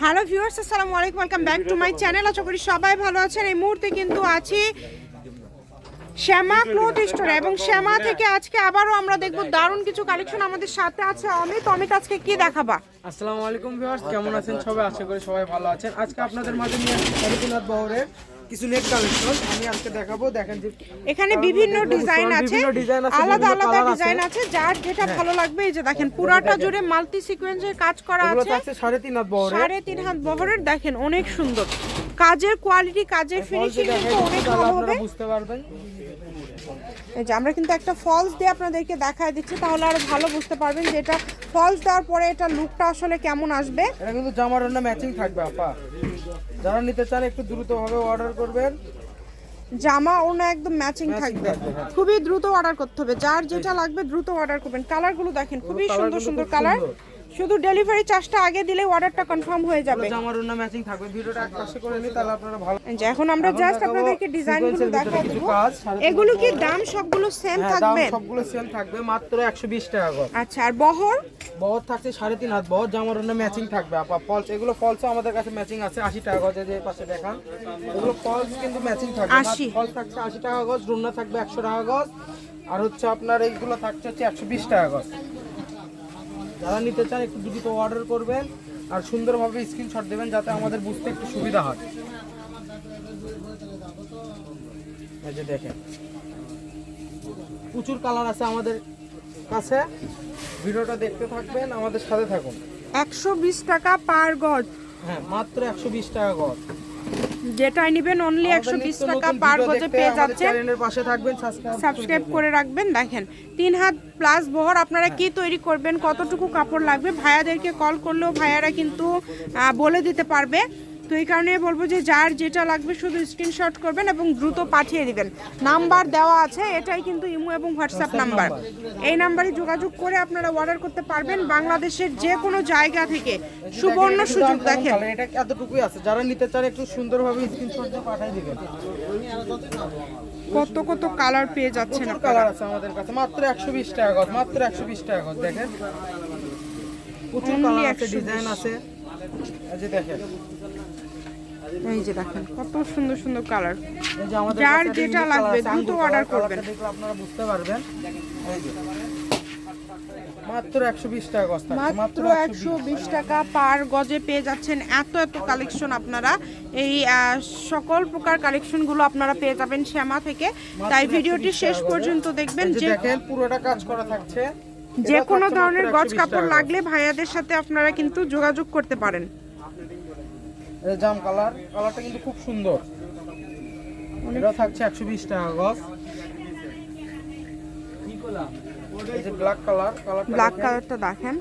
Hello viewers, আসসালামু আলাইকুম welcome back to my channel আশা করি সবাই ভালো আছেন। এই মুহূর্তে কিন্তু আছি শ্যামা ক্লোথ স্টোর এবং শ্যামা থেকে আজকে আবারও আমরা দেখব দারুণ কিছু কালেকশন আমাদের সাথে আছে অমিত। অমিত, আজকে কি দেখাবা? আসসালামু আলাইকুম ভিউয়ার্স, কেমন আছেন সবাই? আশা করি সবাই ভালো আছেন। আজকে আপনাদের মাঝে নিয়ে আসছি বহরের। কিছু নেক কালেকশন আমি আজকে দেখাবো দেখেন যে এখানে বিভিন্ন ডিজাইন আছে আলাদা আলাদা ডিজাইন আছে। যার যেটা ভালো লাগবে এই যে দেখেন পুরাটা জুড়ে মাল্টি সিকোয়েন্সের কাজ করা আছে। সাড়ে তিন হাত বহরের। সাড়ে তিন হাত বহরের দেখেন অনেক সুন্দর। কাজের কোয়ালিটি কাজের ফিনিশিং কিন্তু অনেক ভালো হবে। বুঝতে পারবেন। এই যে আমরা কিন্তু একটা ফলস দিয়ে আপনাদেরকে দেখায় দিচ্ছি তাহলে আরও ভালো বুঝতে পারবেন যে এটা ফলস দেওয়ার পরে এটা লুকটা আসলে কেমন আসবে। এটা কিন্তু জামার রান্না ম্যাচিং থাকবে আপা। যারা নিতে চান একটু দ্রুতভাবে অর্ডার করবেন। জামা ওনা একদম ম্যাচিং থাকবে। হ্যাঁ। খুবই দ্রুত অর্ডার করতে হবে। যার যেটা লাগবে দ্রুত অর্ডার করবেন। কালারগুলো দেখেন খুবই সুন্দর সুন্দর কালার। শুধু ডেলিভারি চার্জটা আগে দিলে অর্ডারটা কনফার্ম হয়ে যাবে। জামার রান্না ম্যাচিং থাকবে। ভিডিওটা এক পাশে করে নিই তাহলে আপনারা ভালো যে এখন আমরা জাস্ট আপনাদেরকে ডিজাইনগুলো তিন এগুলো কি দাম সবগুলো সেম হ্যাঁ দাম থাকবে? সবগুলো সেম থাকবে মাত্র একশো বিশ টাকা করে। আচ্ছা আর বহর? বহর থাকছে সাড়ে তিন হাত। বহর জামার অন্য ম্যাচিং থাকবে। আপা ফলস এগুলো ফলসও আমাদের কাছে ম্যাচিং আছে আশি টাকা গজে যে পাশে দেখান। এগুলো ফলস কিন্তু ম্যাচিং থাকবে। 80 ফলস থাকছে আশি টাকা গজ রুনা থাকবে একশো টাকা গজ। আর হচ্ছে আপনার এইগুলো থাকছে হচ্ছে একশো বিশ টাকা গজ। যারা নিতে চান একটু দ্রুত অর্ডার করবেন আর সুন্দরভাবে স্ক্রিনশট দেবেন যাতে আমাদের বুঝতে একটু সুবিধা হয়। এই যে দেখেন। প্রচুর কালার আছে আমাদের কাছে। ভিডিওটা দেখতে থাকবেন আমাদের সাথে থাকুন। একশো বিশ টাকা পার গজ। হ্যাঁ মাত্র একশো বিশ টাকা গজ। যেটাই নেবেন অনলি একশো বিশ টাকা পার গজে পেয়ে যাচ্ছেন। সাবস্ক্রাইব করে রাখবেন দেখেন। তিন হাত প্লাস বহর আপনারা কি তৈরি করবেন কতটুকু কাপড় লাগবে ভাইয়াদেরকে কল করলেও ভাইয়ারা কিন্তু বলে দিতে পারবে। তো এই কারণে বলব যে যার যেটা লাগবে শুধু স্ক্রিনশট করবেন এবং দ্রুত পাঠিয়ে দিবেন। নাম্বার দেওয়া আছে এটাই কিন্তু ইমো এবং হোয়াটসঅ্যাপ নাম্বার। এই নাম্বারে যোগাযোগ করে আপনারা অর্ডার করতে পারবেন বাংলাদেশের যে কোনো জায়গা থেকে। সুবর্ণ সুযোগ দেখেন। এটা এতটুকুই আছে। যারা নিতে চান একটু সুন্দরভাবে স্ক্রিনশট দিয়ে পাঠিয়ে দিবেন। কত কত কালার পেয়ে প্রচুর আপনারা। কালার আছে আমাদের কাছে। মাত্র একশো বিশ টাকা গজ মাত্র একশো বিশ টাকা গজ দেখেন। প্রচুর কালার আছে 120 ডিজাইন আছে। এই যে দেখেন। এই যে দেখেন কত সুন্দর সুন্দর কালার যার যেটা লাগবে দ্রুত colour, করবেন। আপনারা বুঝতে পারবেন। মাত্র একশো বিশ টাকা গজ মাত্র একশো বিশ টাকা পার গজে পেয়ে যাচ্ছেন এত এত কালেকশন আপনারা। এই সকল প্রকার কালেকশনগুলো আপনারা পেয়ে যাবেন শ্যামা থেকে। তাই ভিডিওটি শেষ পর্যন্ত দেখবেন। যে পুরোটা কাজ করা থাকছে। যে কোনো ধরনের গজ কাপড় লাগলে ভাইয়াদের সাথে আপনারা কিন্তু যোগাযোগ করতে পারেন। Jam colour. কালারটা কিন্তু খুব সুন্দর। এটা থাকছে একশো বিশ টাকা গজ। এই যে ব্ল্যাক কালার কালারটা ব্ল্যাক কালারটা দেখেন।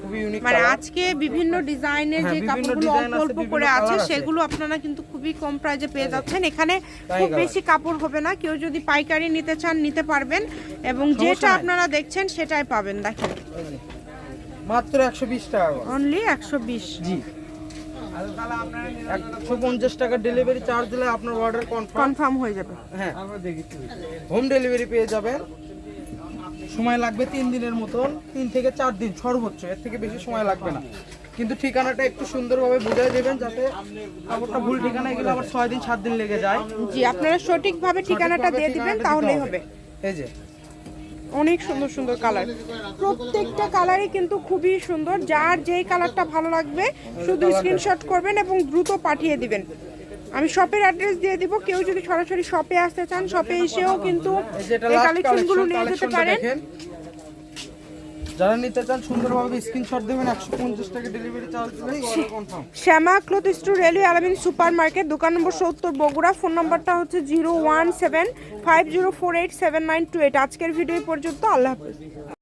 খুবই ইউনিক মানে আজকে বিভিন্ন ডিজাইনের হ্যাঁ, যে কাপড়গুলো অল্প অল্প করে আছে সেগুলো আপনারা কিন্তু খুবই কম প্রাইজে পেয়ে যাচ্ছেন। এখানে খুব বেশি কাপড় হবে না। কেউ যদি পাইকারি নিতে চান নিতে পারবেন। এবং যেটা আপনারা দেখছেন সেটাই পাবেন। দেখেন। মাত্র একশো বিশ টাকা অনলি একশো বিশ। জি। একশো পঞ্চাশ টাকা ডেলিভারি চার্জ দিলে আপনার অর্ডার কনফার্ম কনফার্ম হয়ে যাবে। হ্যাঁ। হোম ডেলিভারি পেয়ে যাবেন। সময় লাগবে তিন দিনের মতন। তিন থেকে চার দিন সর্বোচ্চ। এর থেকে বেশি সময় লাগবে না। কিন্তু ঠিকানাটা একটু সুন্দরভাবে বুঝিয়ে দেবেন যাতে কাপড়টা ভুল ঠিকানায় গেলে আবার ছয় দিন সাত দিন লেগে যায়। জি আপনারা সঠিকভাবে ঠিকানাটা দিয়ে দিবেন তাহলেই হবে। এই যে অনেক সুন্দর সুন্দর কালার প্রত্যেকটা কালারই কিন্তু খুবই সুন্দর। যার যেই কালারটা ভালো লাগবে শুধু স্ক্রিনশট করবেন এবং দ্রুত পাঠিয়ে দিবেন। আমি শপের অ্যাড্রেস দিয়ে দিব। কেউ যদি সরাসরি শপে আসতে চান শপে এসেও কিন্তু এই কালেকশনগুলো নিয়ে যেতে পারেন। যারা নিতে চান সুন্দরভাবে স্ক্রিনশট দেবেন একশো পঞ্চাশ টাকা delivery charge Shyama cloth store railway Alamin super market দোকান নম্বর সত্তর বগুড়া। ফোন নম্বরটা হচ্ছে zero one seven five zero four eight seven nine two eight. আজকের ভিডিও পর্যন্ত আল্লাহ হাফেজ।